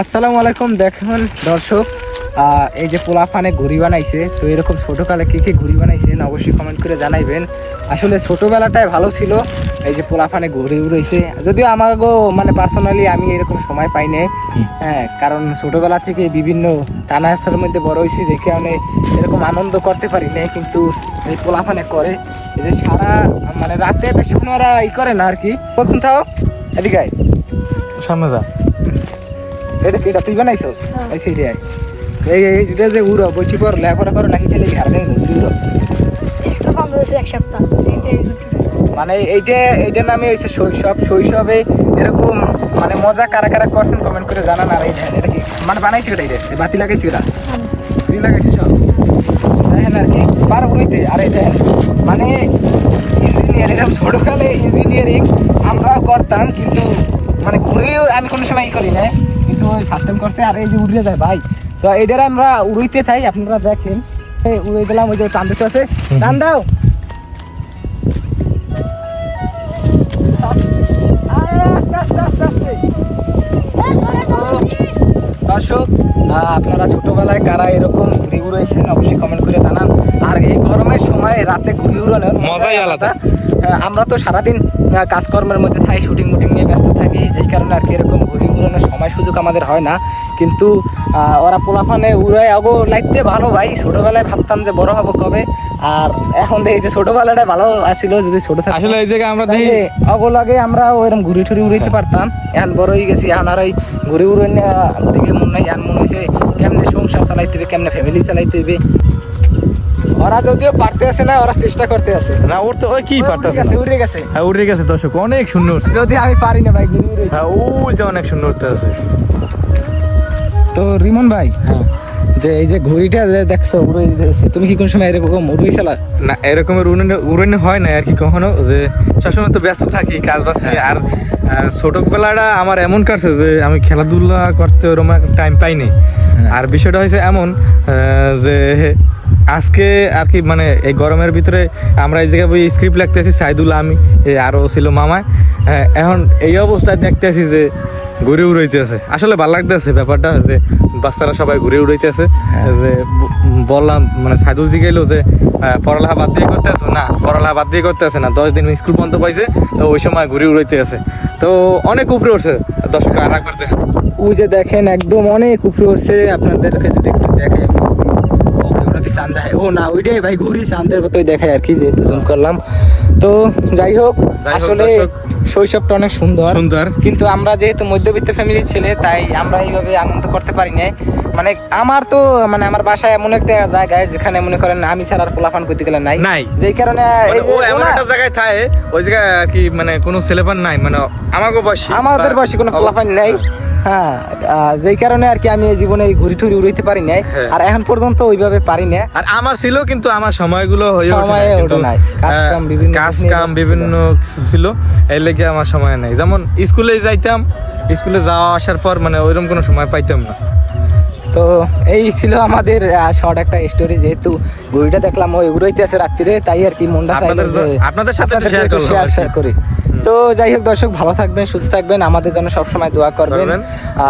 আসসালামু আলাইকুম, দেখুন দর্শক এই যে পোলাপানে ঘুড়ি বানাইছে, তো এরকম ছোটকালে কে কে ঘুড়ি বানাইছেন অবশ্যই কমেন্ট করে জানাইবেন। আসলে ছোটবেলাটাই ভালো ছিল, এই যে পোলাপানে ঘুড়ি উড়াইছে। যদিও আমাকেও মানে পার্সোনালি আমি এরকম সময় পাই নাই। হ্যাঁ কারণ ছোটবেলা থেকে বিভিন্ন টানা হেঁচার মধ্যে বড় হয়েছি, দেখে আমি এরকম আনন্দ করতে পারি নাই, কিন্তু এই পোলাপানে করে। এই যে সারা মানে রাতে বেশিক্ষণ ওরা ই করে না আর কি। কখন থাও এদিকে সামনে যা। এটা কি এটা তুই বানাইছস এই সেই এই এই এটা যে উড়ো বইটি পর লেখাপড়া করো নাকি খেলে কি হারবে উড়ো এক সপ্তাহ। মানে এইটা এইটার নামে হয়েছে শৈশব শৈশবে এরকম মানে মজা কারা কারা করছেন কমেন্ট করে জানান আর এই দেখেন, এটা কি? মানে বানাইছি এটা এটা বাতি লাগাইছি এটা তুই লাগাইছিস সব দেখেন আর কি পার উড়াইতে আর দেখেন মানে ইঞ্জিনিয়ার এরকম ছোটকালে ইঞ্জিনিয়ারিং আমরা করতাম কিন্তু মানে ঘুরেও আমি কোনো সময় ই করি না ফার্স্ট টাইম করতে আর এই যে উড়ে যায় ভাই। তো এটার আমরা উড়াইতে থাই আপনারা দেখেন। উড়ে গেলাম ওই যে টান দিতে আছে টান দাও। দর্শক আপনারা ছোটবেলায় কারা এরকম ঘুড়ি উড়াইছেন অবশ্যই কমেন্ট করে জানান। আর এই গরমের সময় রাতে ঘুরে উড়ানোর মজাই আলাদা। আমরা তো সারাদিন কাজকর্মের মধ্যে থাকি শুটিং মুটিং নিয়ে ব্যস্ত থাকি যেই কারণে আর কি এরকম ঘুরি উড়ানোর সময় সুযোগ আমাদের হয় না। কিন্তু ওরা পোলাফানে উড়ায় আগো লাইফটা ভালো ভাই। ছোটবেলায় ভাবতাম যে বড় হব কবে। আর এখন দেখি যে ছোটবেলাটা ভালো আছিল যদি ছোট থাকতাম। আসলে এই জায়গায় আমরা দেখি তাহলে অগলাগে আমরা ওইরকম ঘুরি টুরি উড়াইতে পারতাম। এখন বড় হয়ে গেছি এখন আর ওই ঘুরি উড়ে দিকে মন নাই। এখন মনে হয়েছে কেমনে সংসার চালাইতে হবে কেমনে ফ্যামিলি চালাইতে হবে ওরা যদিও পারতে আছে না ওরা চেষ্টা করতে আছে। না ওর তো কি উড়ে পারতাছে গেছে উড়ে গেছে। হ্যাঁ উড়ে গেছে দর্শক অনেক উঠছে যদি আমি পারি না ভাই উড়ে হ্যাঁ ওই যে অনেক শূন্য উঠতে আছে। তো রিমন ভাই যে এই যে ঘুড়িটা যে দেখছ উড়ে তুমি কি কোন সময় এরকম উড়ে চালা না এরকমের উড়ানো উড়ানো হয় না আর কি কখনো যে সবসময় তো ব্যস্ত থাকি কাজ বাজ আর আহ, ছোটবেলাটা আমার এমন কাটছে যে আমি খেলাধুলা করতে ওরকম টাইম পাইনি। আর বিষয়টা হয়েছে এমন আহ, যে আজকে আর কি মানে এই গরমের ভিতরে আমরা এই জায়গায় স্ক্রিপ্ট লিখতেছি সাইদুল্লাহ আমি আরও ছিল মামায় হ্যাঁ, এখন এই অবস্থায় দেখতেছি যে ঘুরে উড়াইতেছে। আসলে ভালো লাগতেছে ব্যাপারটা যে বাচ্চারা সবাই ঘুরে উড়াইতেছে। যে বললাম মানে সাইদুল জি গেলো যে পড়ালেখা বাদ দিয়ে করতে আছে না পড়ালেখা বাদ দিয়ে করতে আছে না দশ দিন স্কুল বন্ধ পাইছে তো ওই সময় ঘুরে উড়াইতে আছে তো অনেক উপরে উঠছে। দর্শক আর করতে ওই যে দেখেন একদম অনেক উপরে উঠছে। আপনাদেরকে যদি একটু দেখাই আমি। ওকে, ওটা কি চাঁদ দেখায়? ও না ওইটাই ভাই ঘুরি চাঁদের মতোই দেখায় আর কি যেহেতু জুম করলাম। তো যাই হোক আসলে শৈশবটা অনেক সুন্দর। সুন্দর। কিন্তু আমরা যেহেতু মধ্যবিত্ত ফ্যামিলির ছেলে তাই আমরা এইভাবে আনন্দ করতে পারি না মানে আমার তো মানে আমার বাসায় এমন একটা জায়গায় যেখানে মনে করেন আমি ছাড়া আর পোলাপান করতে গেলে নাই। নাই। যেই কারণে মানে এই যে ও এমন একটা জায়গায় থাকে ওই জায়গায় আর কি মানে কোনো ছেলেপান নাই? মানে আমাকে বয়সী। আমাদের বয়সে কোনো পোলাপান নাই। হ্যাঁ। আহ, যেই কারণে আর কি আমি এই জীবনে এই ঘুরি উড়াইতে পারি নাই। হ্যাঁ। আর এখন পর্যন্ত ওইভাবে পারি না আর আমার ছিল কিন্তু আমার সময়গুলো হয়ে সময়ে ওঠে নাই। কাজ কাম বিভিন্ন কাজ কাম বিভিন্ন কিছু ছিল এর লেগে আমার সময় নাই। যেমন স্কুলে যাইতাম স্কুলে যাওয়া আসার পর মানে ওইরকম কোনো সময় পাইতাম না। তো এই ছিল আমাদের শর্ট একটা স্টোরি যেহেতু ঘুড়িটা দেখলাম ওই উড়াইতে আছে রাত্রিরে তাই আর কি মনটা আপনাদের সাথে কি। share করি। তো যাই হোক দর্শক ভালো থাকবেন সুস্থ থাকবেন আমাদের জন্য সবসময় দোয়া করবেন।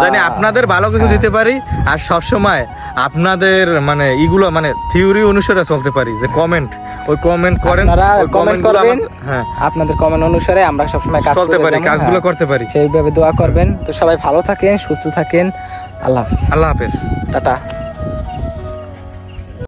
জানি আপনাদের ভালো কিছু দিতে পারি আর সব সময় আপনাদের মানে ইগুলো মানে থিওরি অনুসারে চলতে পারি যে কমেন্ট ওই কমেন্ট করেন কমেন্ট করবেন হ্যাঁ। আপনাদের কমেন্ট অনুসারে আমরা সবসময় কাজ করতে পারি কাজগুলো হ্যাঁ। করতে পারি। সেইভাবে দোয়া করবেন। তো সবাই ভালো থাকেন সুস্থ থাকেন। আল্লাহ হাফিজ। আল্লাহ হাফিজ। টাটা।